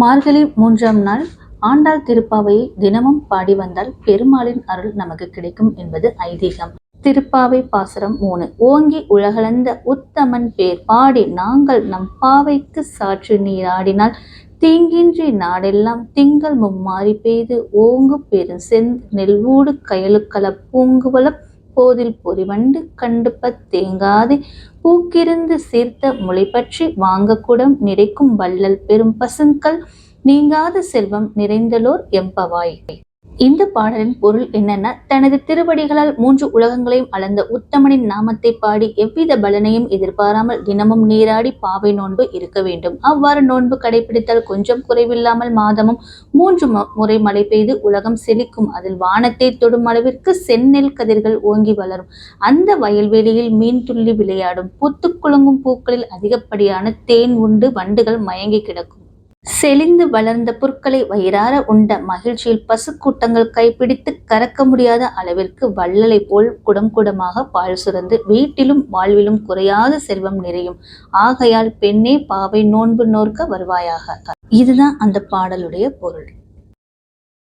மார்கழி மூன்றாம் நாள் ஆண்டாள் திருப்பாவையை தினமும் பாடி வந்தால் பெருமாளின் அருள் நமக்கு கிடைக்கும் என்பது ஐதீகம். திருப்பாவை பாசுரம் மூணு. ஓங்கி உலகளந்த உத்தமன் பேர். பாடி நாங்கள் நம் பாவைக்கு சாற்று நீராடினால் தீங்கின்றி நாடெல்லாம் திங்கள் மும்மாறி பெய்து ஓங்கு பெரு செந் நெல்வூடு கயலுக்கள பூங்குவலம் போதில் பொறிவண்டு கண்டுப்ப தேங்காதே பூக்கிருந்து சீர்த்த முளைப்பற்றி வாங்கக்கூடம் நிறைக்கும் வள்ளல் பெரும் பசுங்கல் நீங்காத செல்வம் நிறைந்தலோர் எம்பவாய். இந்த பாடலின் பொருள் என்னன்னா தனது திருவடிகளால் மூன்று உலகங்களையும் அளந்த உத்தமனின் நாமத்தை பாடி எவ்வித பலனையும் எதிர்பாராமல் தினமும் நீராடி பாவை நோன்பு இருக்க வேண்டும். அவ்வாறு நோன்பு கடைபிடித்தால் கொஞ்சம் குறைவில்லாமல் மாதமும் மூன்று முறை மழை பெய்து உலகம் செழிக்கும். அதில் வானத்தை தொடும் அளவிற்கு செந்நெல் கதிர்கள் ஓங்கி வளரும். அந்த வயல்வெளியில் மீன் துள்ளி விளையாடும். பூத்துக் குலுங்கும் பூக்களில் அதிகப்படியான தேன் உண்டு வண்டுகள் மயங்கி கிடக்கும். செழிந்து வளர்ந்த புற்களை வயிறார உண்ட மகிழ்ச்சியில் பசுக்கூட்டங்கள் கைப்பிடித்து கறக்க முடியாத அளவிற்கு வள்ளலை போல் குடம் குடமாக பால் சுரந்து வீட்டிலும் வாழ்விலும் குறையாத செல்வம் நிறையும். ஆகையால் பெண்ணே பாவை நோன்பு நோர்க்க வருவாயாக. இதுதான் அந்த பாடலுடைய பொருள்.